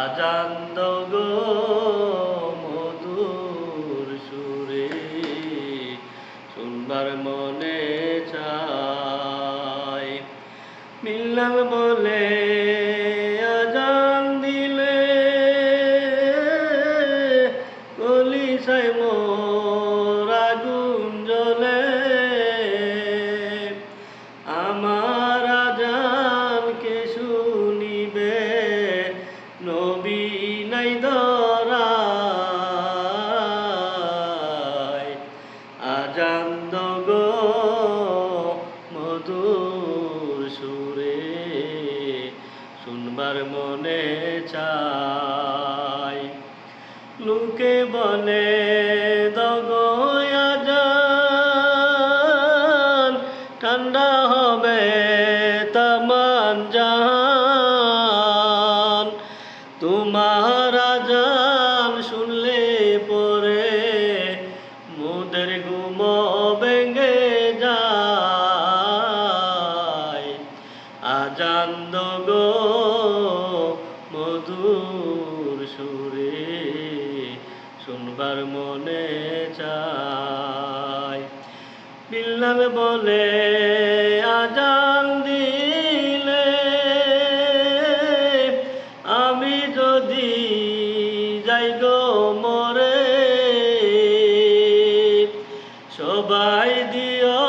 আজান দাও গো মধুর সুরে শুনবার মনে চাই। মিল্লাল বলে আজান দিলে কলিসাই মোর মনে চায় লোকে বলে দগো আজান। ঠান্ডা হবে তামান জাহান। তোমার আজান শুনলে পরে মোদের ঘুম ভেঙে যায়। আজান দগো মধুর সুরে শুনবার মনে চায় বিল্লাল বলে, আজান দিলে আমি যদি যাই গো মরে, সবাই দিও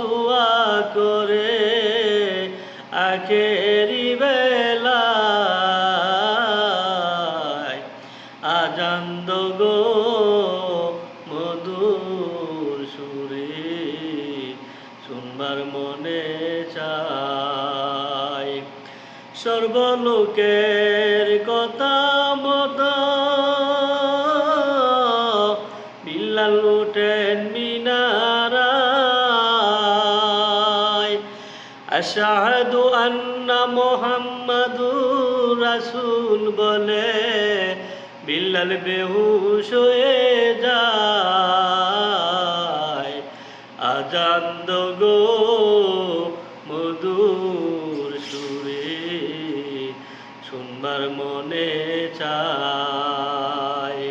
দোয়া করে আখেরি আজান গো মধুর সুরে, শুনবার মনে চায় সর্বলোকের কথা মত, বিল্লাল উঠেন মিনারায়। আশাহাদু আন্না মোহাম্মদুর রাসূল বলে বিল্লাল বেহুশ হয়ে যায়। আজান গো মধুর সুরে, শুনবার মনে চায়।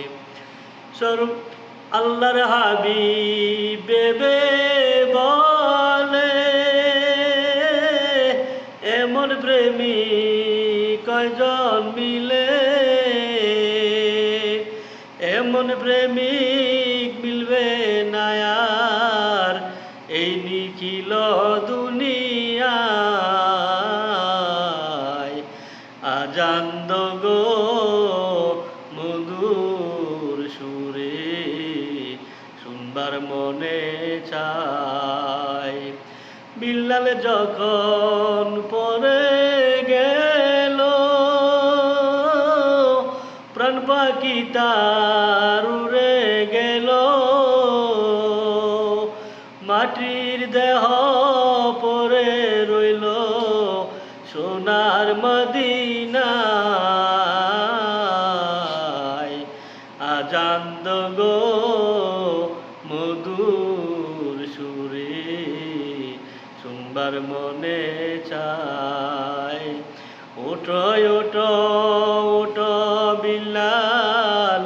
স্বরূপ আল্লাহর হাবি বেবে বলে, এমন প্রেমী কয়জন মিলে এমন প্রেমিক মিলবে নায়ার এই নিখিল দুনিয়ায় আজান্দ গো মধুর সুরে, শুনবার মনে চায়। বিল্লাল যখন পরে পাখি তার উড়ে গেল? মাটির দেহ পরে রইল সোনার মদিনায়। আজান গো মধুর সুরে, শুনবার মনে চায়। ওঠো উঠো উঠো বিল্লাল।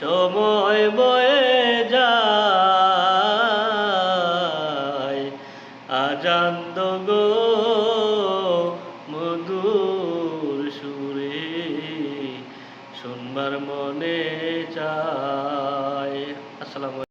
সময় বয়ে